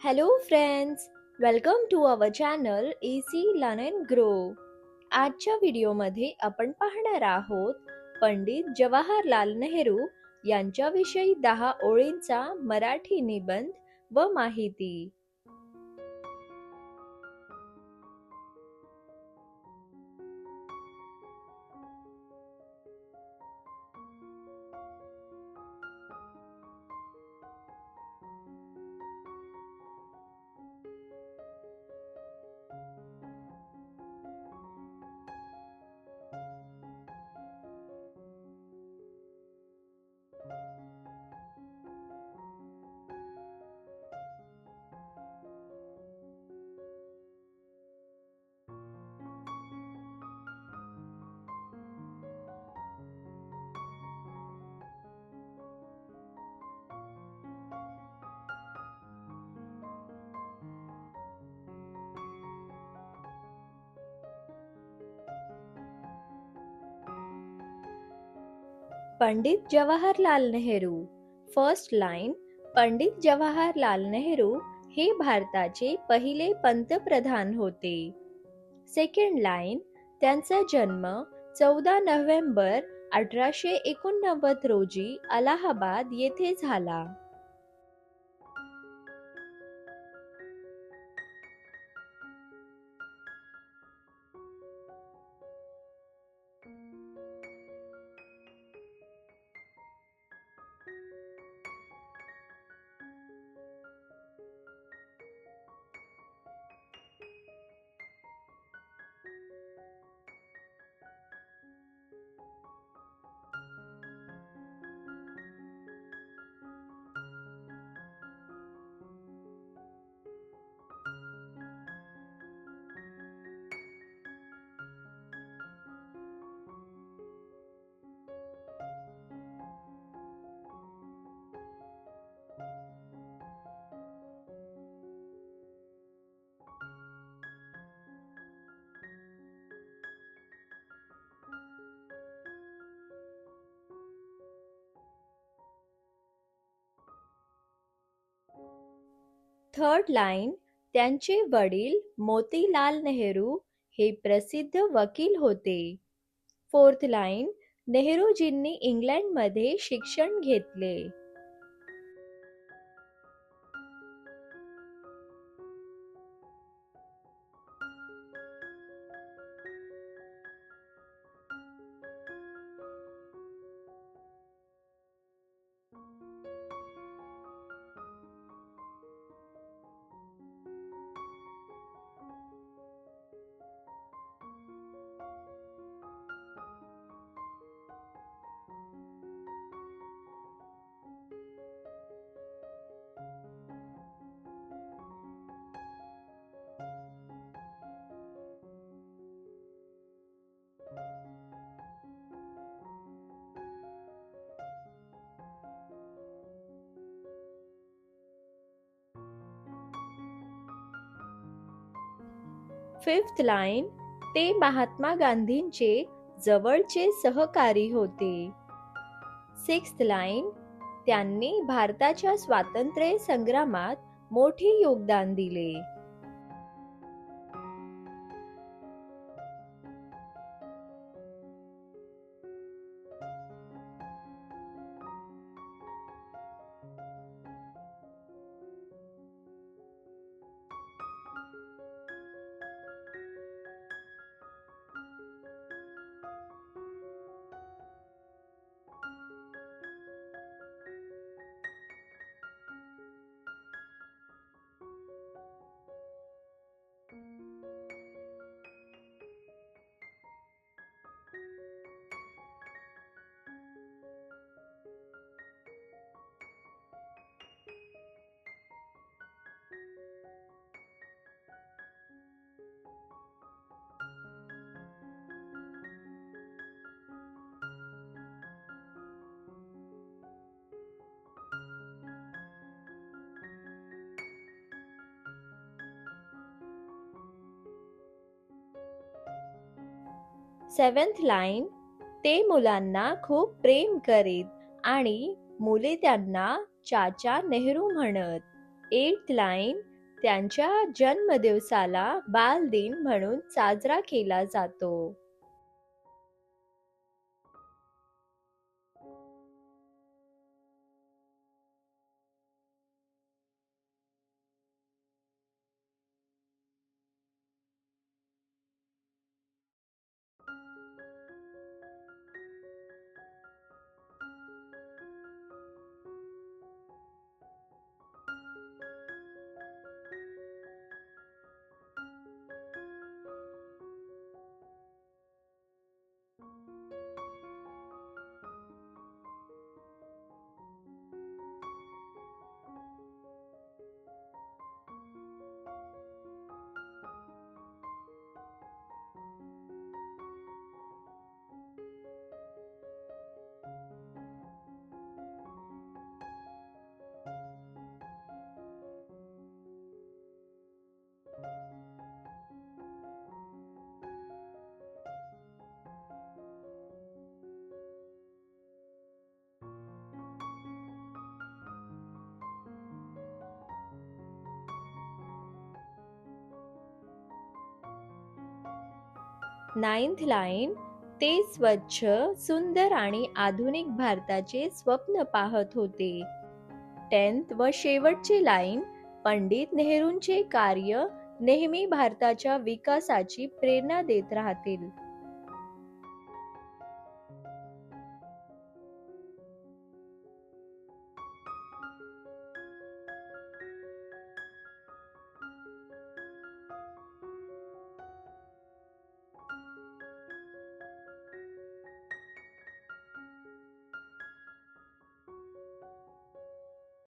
Hello friends welcome to our channel A C learn and grow आजच्या व्हिडिओमध्ये आपण पाहणार आहोत पंडित जवाहरलाल नेहरू यांच्याविषयी दहा ओळींचा मराठी निबंध व माहिती. पंडित जवाहरलाल नेहरू. फर्स्ट लाईन पंडित जवाहरलाल नेहरू हे भारताचे पहिले पंतप्रधान होते. सेकंड लाईन त्यांचा जन्म चौदा नोव्हेंबर अठराशे एकोणनव्वद रोजी अलाहाबाद येथे झाला. थर्ड लाईन त्यांचे वडील मोतीलाल नेहरू हे प्रसिद्ध वकील होते. फोर्थ लाईन नेहरूजींनी इंग्लंडमध्ये शिक्षण घेतले. फिफ्थ लाईन ते महात्मा गांधींचे जवळचे सहकारी होते. सिक्स्थ लाईन त्यांनी भारताच्या स्वातंत्र्य संग्रामात मोठे योगदान दिले. सेवन्थ लाईन ते मुलांना खूप प्रेम करीत आणि मुले त्यांना चाचा नेहरू म्हणत. एट लाईन त्यांच्या जन्मदिवसाला बालदिन म्हणून साजरा केला जातो. नाइन्थ लाईन ते स्वच्छ सुंदर आणि आधुनिक भारताचे स्वप्न पाहत होते. टेन्थ व शेवटची लाईन पंडित नेहरूंचे कार्य नेहमी भारताच्या विकासाची प्रेरणा देत राहतील.